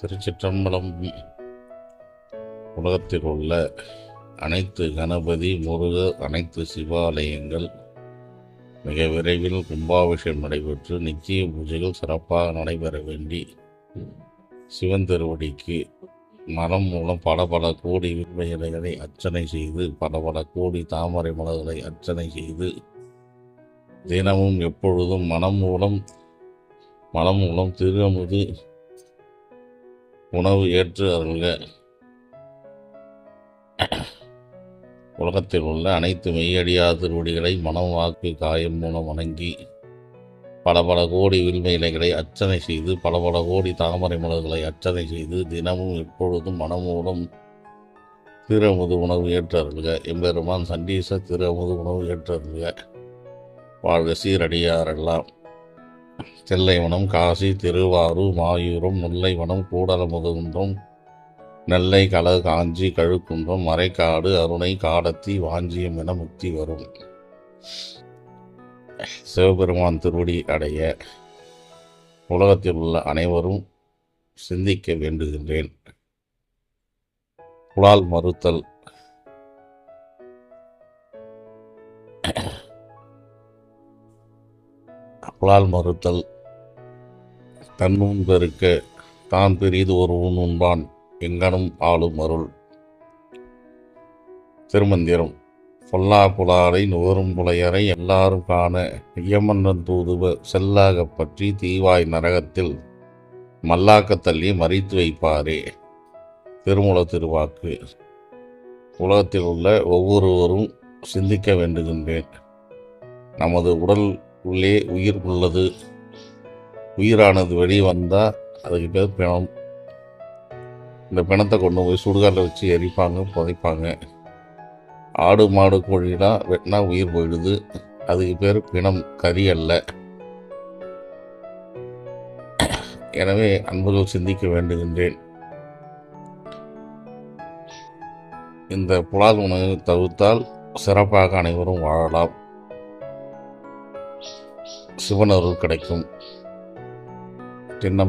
திருச்சிற்றம்பலம் உலகத்தில் உள்ள அனைத்து கணபதி முருகர் அனைத்து சிவாலயங்கள் மிக விரைவில் கும்பாபிஷேகம் நடைபெற்று நிச்சய பூஜைகள் சிறப்பாக நடைபெற வேண்டி சிவன் திருவடிக்கு மரம் மூலம் பல பல கோடி வில்வ அர்ச்சனை செய்து பல பல கோடி தாமரை மலர்களை அர்ச்சனை செய்து தினமும் எப்பொழுதும் மனம் மூலம் மனம் மூலம் திருமுது உணவு ஏற்று அருள்க. உலகத்தில் உள்ள அனைத்து மெய்யடியா திருவடிகளை மனம் வாக்கு காயம் மூலம் வணங்கி பல பல கோடி வில்ம இலைகளை அர்ச்சனை செய்து பல பல கோடி தாமரை மலர்களை அர்ச்சனை செய்து தினமும் எப்பொழுதும் மனம் மூலம் திருமுது உணவு ஏற்றருள்க எம்பெருமான் சண்டீச திருமுது உணவு ஏற்றருள்க வாழ்க சீரடியாரெல்லாம். தில்லைவனம் காசி திருவாரூர் மாயூரம் முல்லைவனம் கூடலமுதுகுன்றம் நெல்லை கல காஞ்சி கழுக்குன்றம் மறைக்காடு அருணை காடத்தி வாஞ்சியம் என முக்தி வரும். சிவபெருமான் திருவடி அடைய உலகத்தில் உள்ள அனைவரும் சிந்திக்க வேண்டுகின்றேன். புலால் மறுத்தல் புலால் மறுத்தல். தன்முன் பெருக்க தான் பெரிது ஒரு உண்பான் எங்கனும் ஆளும் அருள். திருமந்திரம். பொல்லா புலாரை நுகரும் புலையரை எல்லாரும் காண ஐயமன்னன் தூதுவ செல்லாகப் பற்றி தீவாய் நரகத்தில் மல்லாக்கத் தள்ளி மறித்து வைப்பாரே. திருமுல திருவாக்கு. உலகத்தில் உள்ள ஒவ்வொருவரும் சிந்திக்க வேண்டுகின்றேன். நமது உடல் உள்ளே உயிர் உள்ளது. உயிரானது வெளியே வந்தால் அதுக்கு பேர் பிணம். இந்த பிணத்தை கொண்டு போய் சுடுகாட்டில் வச்சு எரிப்பாங்க புதைப்பாங்க. ஆடு மாடு கோழிலாம் வெட்டினா உயிர் போயிடுது. அதுக்கு பேர் பிணம் கறி அல்ல. எனவே அன்புகள் சிந்திக்க வேண்டுகின்றேன். இந்த புலால் உணவு தவிர்த்தால் சிறப்பாக அனைவரும் வாழலாம். சிவனருள் கிடைக்கும். தின்னம்